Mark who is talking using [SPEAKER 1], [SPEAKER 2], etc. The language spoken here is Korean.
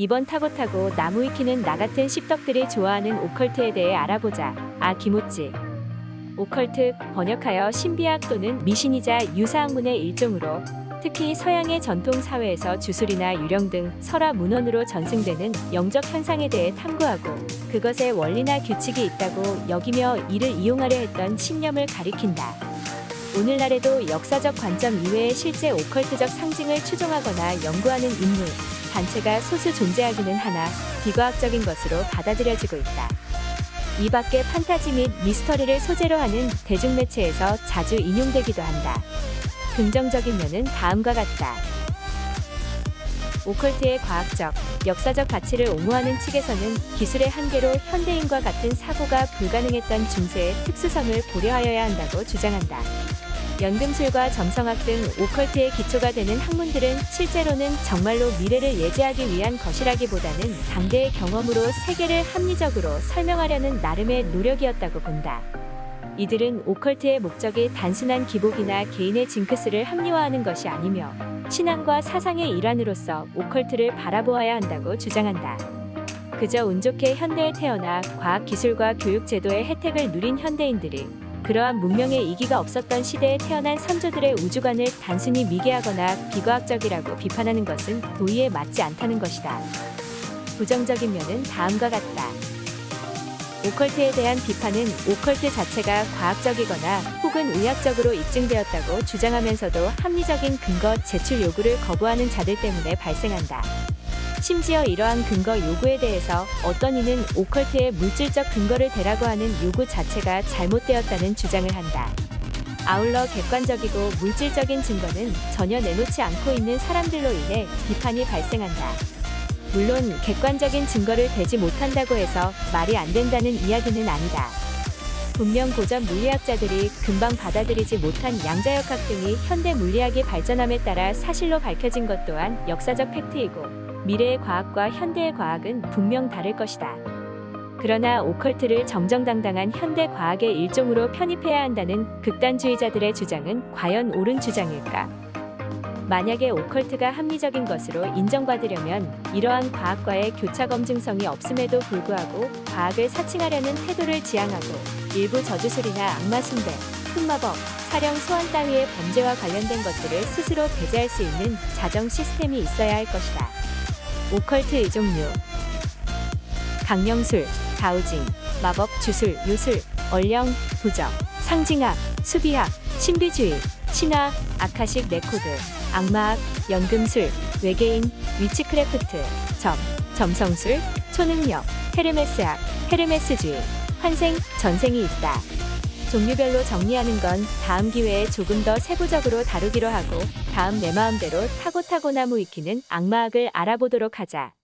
[SPEAKER 1] 이번 타고 타고 나무 익히는 나 같은 씹덕들이 좋아하는 오컬트에 대해 알아보자. 아 기모찌. 오컬트 번역하여 신비학 또는 미신이자 유사학문의 일종으로 특히 서양의 전통 사회에서 주술이나 유령 등 설화 문헌으로 전승되는 영적 현상에 대해 탐구하고 그것의 원리나 규칙이 있다고 여기며 이를 이용하려 했던 신념을 가리킨다. 오늘날에도 역사적 관점 이외에 실제 오컬트적 상징을 추종하거나 연구하는 인물, 단체가 소수 존재하기는 하나 비과학적인 것으로 받아들여지고 있다. 이 밖에 판타지 및 미스터리를 소재로 하는 대중매체에서 자주 인용되기도 한다. 긍정적인 면은 다음과 같다. 오컬트의 과학적, 역사적 가치를 옹호하는 측에서는 기술의 한계로 현대인과 같은 사고가 불가능했던 중세의 특수성을 고려하여야 한다고 주장한다. 연금술과 점성학 등 오컬트의 기초가 되는 학문들은 실제로는 정말로 미래를 예지하기 위한 것이라기보다는 당대의 경험으로 세계를 합리적으로 설명하려는 나름의 노력이었다고 본다. 이들은 오컬트의 목적이 단순한 기복이나 개인의 징크스를 합리화하는 것이 아니며 신앙과 사상의 일환으로서 오컬트를 바라보아야 한다고 주장한다. 그저 운 좋게 현대에 태어나 과학 기술과 교육 제도의 혜택을 누린 현대인들이 그러한 문명의 이기가 없었던 시대에 태어난 선조들의 우주관을 단순히 미개하거나 비과학적이라고 비판하는 것은 도의에 맞지 않다는 것이다. 부정적인 면은 다음과 같다. 오컬트에 대한 비판은 오컬트 자체가 과학적이거나 혹은 의학적으로 입증되었다고 주장하면서도 합리적인 근거 제출 요구를 거부하는 자들 때문에 발생한다. 심지어 이러한 근거 요구에 대해서 어떤 이는 오컬트의 물질적 근거를 대라고 하는 요구 자체가 잘못되었다는 주장을 한다. 아울러 객관적이고 물질적인 증거는 전혀 내놓지 않고 있는 사람들로 인해 비판이 발생한다. 물론 객관적인 증거를 대지 못한다고 해서 말이 안 된다는 이야기는 아니다. 분명 고전 물리학자들이 금방 받아들이지 못한 양자역학 등이 현대 물리학이 발전함에 따라 사실로 밝혀진 것 또한 역사적 팩트이고 미래의 과학과 현대의 과학은 분명 다를 것이다. 그러나 오컬트를 정정당당한 현대 과학의 일종으로 편입해야 한다는 극단주의자들의 주장은 과연 옳은 주장일까? 만약에 오컬트가 합리적인 것으로 인정받으려면 이러한 과학과의 교차 검증성이 없음에도 불구하고 과학을 사칭하려는 태도를 지향하고 일부 저주술이나 악마 숭배, 흑마법, 사령 소환 따위의 범죄와 관련된 것들을 스스로 배제할 수 있는 자정 시스템이 있어야 할 것이다. 오컬트 이종류 강령술, 가우징, 마법, 주술, 요술, 얼령, 부적, 상징학, 수비학, 신비주의, 신화, 아카식 레코드, 악마학, 연금술, 외계인, 위치크래프트, 점, 점성술, 초능력, 헤르메스학, 헤르메스주의, 환생, 전생이 있다. 종류별로 정리하는 건 다음 기회에 조금 더 세부적으로 다루기로 하고 다음 내 마음대로 타고타고 나무 익히는 악마학을 알아보도록 하자.